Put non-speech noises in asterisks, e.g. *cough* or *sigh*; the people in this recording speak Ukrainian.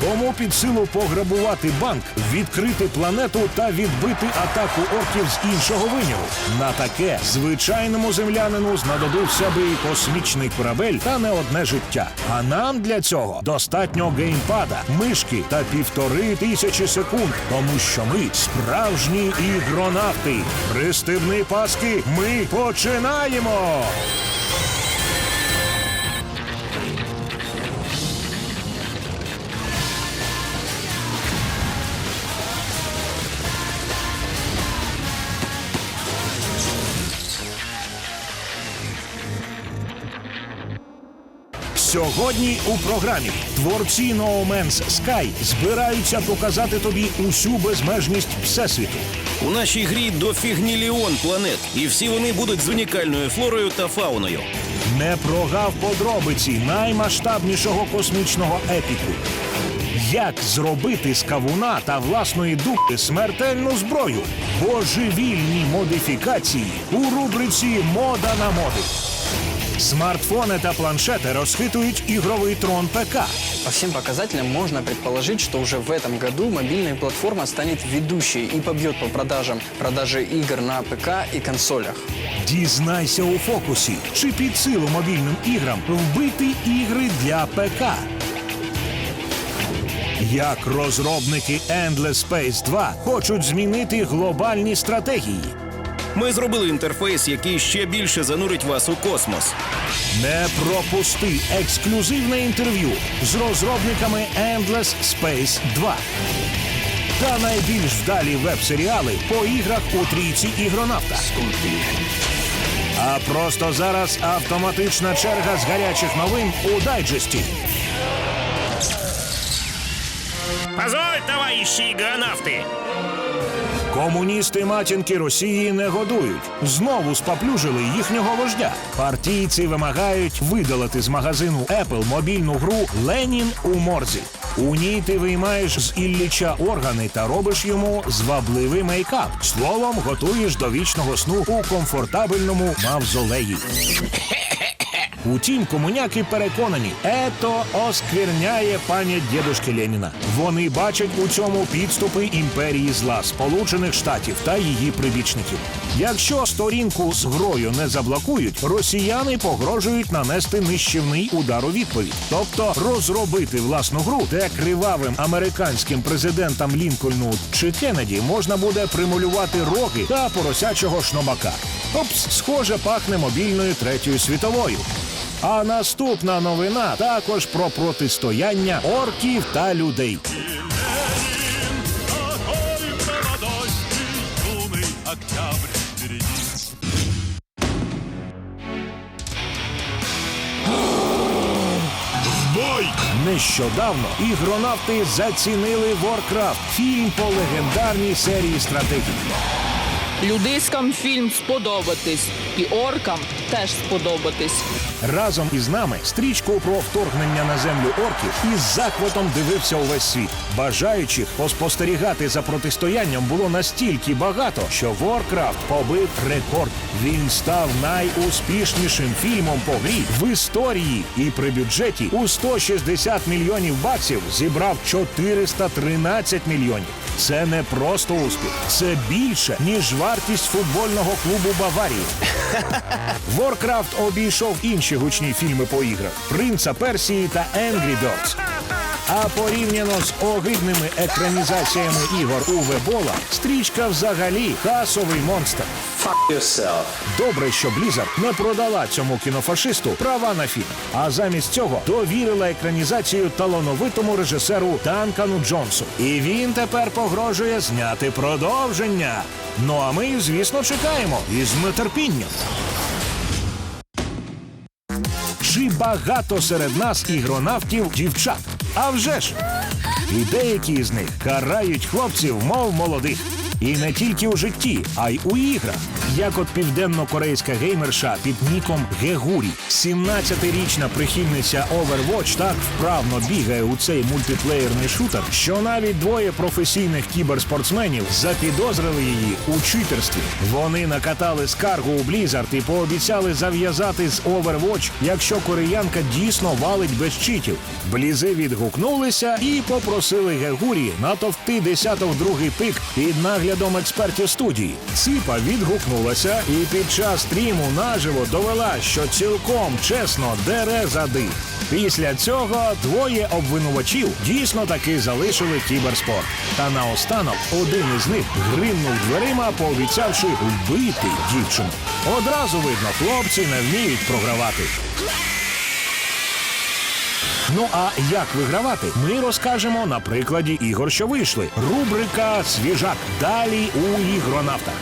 Кому під силу пограбувати банк, відкрити планету та відбити атаку орків з іншого виміру? На таке звичайному землянину знадобився би і космічний корабель та не одне життя. А нам для цього достатньо геймпада, мишки та півтори тисячі секунд, тому що ми справжні ігронавти. Пристебни паски, ми починаємо! Сьогодні у програмі творці No Man's Sky збираються показати тобі усю безмежність всесвіту. У нашій грі дофігніліон планет, і всі вони будуть з унікальною флорою та фауною. Не прогав подробиці наймасштабнішого космічного епіку. Як зробити з кавуна та власної дупи смертельну зброю? Божевільні модифікації у рубриці Мода на моди. Смартфони та планшети розхитують ігровий трон ПК. По всем показателям можно предположить, что уже в этом году мобильная платформа станет ведущей и побьет по продажам продажи игр на ПК и консолях. Дізнайся у фокусі, чи під силу мобільним іграм вбити ігри для ПК. Як розробники Endless Space 2 хочуть змінити глобальні стратегії. Ми зробили інтерфейс, який ще більше занурить вас у космос. Не пропусти ексклюзивне інтерв'ю з розробниками Endless Space 2 та найбільш вдалі веб-серіали по іграх у трійці ігронавта. А просто зараз автоматична черга з гарячих новин у дайджесті. Позволь, товарищи игронавты! Комуністи матінки Росії не годують. Знову споплюжили їхнього вождя. Партійці вимагають видалити з магазину Apple мобільну гру Ленін у морзі. У ній ти виймаєш з Ілліча органи та робиш йому звабливий мейкап. Словом, готуєш до вічного сну у комфортабельному мавзолеї. Утім, комуняки переконані, ето оскверняє пам'ять дідушки Леніна. Вони бачать у цьому підступи імперії зла Сполучених Штатів та її прибічників. Якщо сторінку з грою не заблокують, росіяни погрожують нанести нищівний удар у відповідь, тобто розробити власну гру, де кривавим американським президентам Лінкольну чи Кеннеді можна буде примулювати роги та поросячого шнобака. Опс, схоже, пахне мобільною третьою світовою. А наступна новина також про протистояння орків та людей. Нещодавно ігронавти зацінили Warcraft, фільм по легендарній серії стратегій. Людиськам фільм сподобатись, і оркам теж сподобатись. Разом із нами стрічку про вторгнення на землю орків із захватом дивився увесь світ. Бажаючих поспостерігати за протистоянням було настільки багато, що Warcraft побив рекорд. Він став найуспішнішим фільмом по грі в історії і при бюджеті у 160 мільйонів баксів зібрав 413 мільйонів. Це не просто успіх, це більше ніж вартість футбольного клубу Баварії. *laughs* Warcraft обійшов інші гучні фільми по іграх Принца Персії та Angry Birds. А порівняно з огидними екранізаціями ігор Уве Бола, стрічка взагалі касовий монстр. Добре, що Blizzard не продала цьому кінофашисту права на фільм, а замість цього довірила екранізацію талановитому режисеру Данкану Джонсу. І він тепер погрожує зняти продовження. Ну а ми, звісно, чекаємо із нетерпінням. Чи багато серед нас ігронавтів дівчат? А вже ж! І деякі з них карають хлопців, мов молодих. І не тільки у житті, а й у іграх. Як от південно-корейська геймерша під ніком Гегурі, 17-річна прихильниця Overwatch так вправно бігає у цей мультиплеєрний шутер, що навіть двоє професійних кіберспортсменів запідозрили її у читерстві. Вони накатали скаргу у Blizzard і пообіцяли зав'язати з Overwatch, якщо кореянка дійсно валить без читів. Блізи відгукнулися і попросили Гегурі натовкти десяток другий пик під наглядом експертів студії. Ципа відгукнулася і під час стріму наживо довела, що цілком чесно дере зади. Після цього двоє обвинувачів дійсно таки залишили кіберспорт. Та наостанок один із них гримнув дверима, пообіцявши вбити дівчину. Одразу видно, хлопці не вміють програвати. Ну а як вигравати, ми розкажемо на прикладі ігор, що вийшли. Рубрика Свіжак. Далі у ігронавтах.